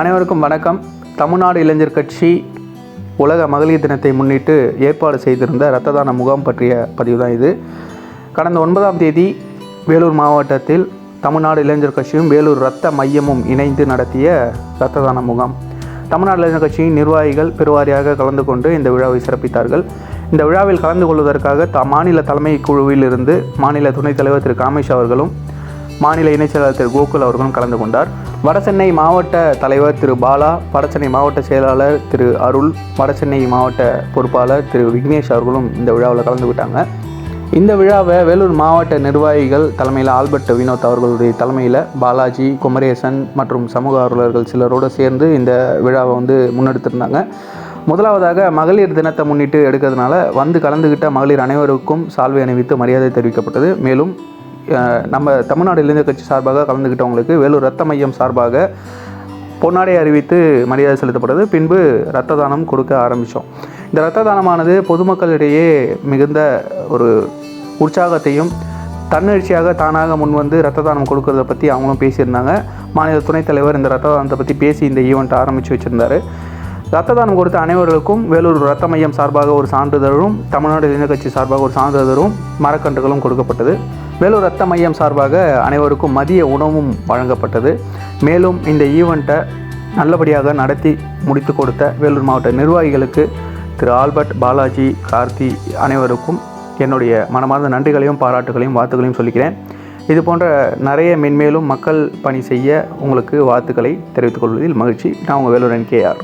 அனைவருக்கும் வணக்கம். தமிழ்நாடு இளைஞர் கட்சி உலக மகளிர் தினத்தை முன்னிட்டு ஏற்பாடு செய்திருந்த இரத்த தான முகாம் பற்றிய பதிவு தான் இது. கடந்த ஒன்பதாம் தேதி வேலூர் மாவட்டத்தில் தமிழ்நாடு இளைஞர் கட்சியும் வேலூர் இரத்த மையமும் இணைந்து நடத்திய இரத்த தான முகாம். தமிழ்நாடு இளைஞர் கட்சியின் நிர்வாகிகள் பெருவாரியாக கலந்து கொண்டு இந்த விழாவை சிறப்பித்தார்கள். இந்த விழாவில் கலந்து கொள்வதற்காக த மாநில தலைமை குழுவில் இருந்து மாநில துணைத் தலைவர் திரு காமேஷ் அவர்களும் மாநில இணைச் செயலாளர் திரு கோகுல் அவர்களும் கலந்து கொண்டார். வடசென்னை மாவட்ட தலைவர் திரு பாலா வடசென்னை மாவட்ட செயலாளர் திரு அருள் வடசென்னை மாவட்ட பொறுப்பாளர் திரு விக்னேஷ் அவர்களும் இந்த விழாவில் கலந்துக்கிட்டாங்க இந்த விழாவை வேலூர் மாவட்ட நிர்வாகிகள் தலைமையில் ஆல்பர்ட் வினோத் அவர்களுடைய தலைமையில் பாலாஜி குமரேசன் மற்றும் சமூக ஆர்வலர்கள் சிலரோடு சேர்ந்து இந்த விழாவை வந்து முன்னெடுத்திருந்தாங்க. முதலாவதாக மகளிர் தினத்தை முன்னிட்டு எடுக்கிறதுனால வந்து கலந்துக்கிட்ட மகளிர் அனைவருக்கும் சால்வை அணிவித்து மரியாதை தெரிவிக்கப்பட்டது. மேலும் நம்ம தமிழ்நாடு இளைஞர் கட்சி சார்பாக கலந்துக்கிட்டவங்களுக்கு வேலூர் ரத்த மையம் சார்பாக பொன்னாடை அறிவித்து மரியாதை செலுத்தப்பட்டது பின்பு இரத்த தானம் கொடுக்க ஆரம்பித்தோம் இந்த இரத்த தானமானது பொதுமக்களிடையே மிகுந்த ஒரு உற்சாகத்தையும் தன்னெழுச்சியாக தானாக முன் வந்து இரத்த தானம் கொடுக்கறத பற்றி அவங்களும் பேசியிருந்தாங்க. மாநில துணைத் தலைவர் இந்த ரத்த தானத்தை பற்றி பேசி இந்த ஈவெண்ட் ஆரம்பித்து வச்சுருந்தாரு. ரத்த தானம் கொடுத்த அனைவர்களுக்கும் வேலூர் ரத்த மையம் சார்பாக ஒரு சான்றிதழும் தமிழ்நாடு இளைஞர் கட்சி சார்பாக ஒரு சான்றிதழும் மரக்கன்றுகளும் கொடுக்கப்பட்டது. வேலூர் ரத்த மையம் சார்பாக அனைவருக்கும் மதிய உணவும் வழங்கப்பட்டது. மேலும் இந்த ஈவெண்ட்டை நல்லபடியாக நடத்தி முடித்து கொடுத்த வேலூர் மாவட்ட நிர்வாகிகளுக்கு திரு ஆல்பர்ட் பாலாஜி கார்த்தி அனைவருக்கும் என்னுடைய மனமார்ந்த நன்றிகளையும் பாராட்டுகளையும் வாழ்த்துக்களையும் சொல்லிக்கிறேன். இது போன்ற நிறைய மென்மேலும் மக்கள் பணி செய்ய உங்களுக்கு வாழ்த்துக்களை தெரிவித்துக் கொள்வதில் மகிழ்ச்சி. நான் உங்கள் வேலூர் என் கே கேஆர்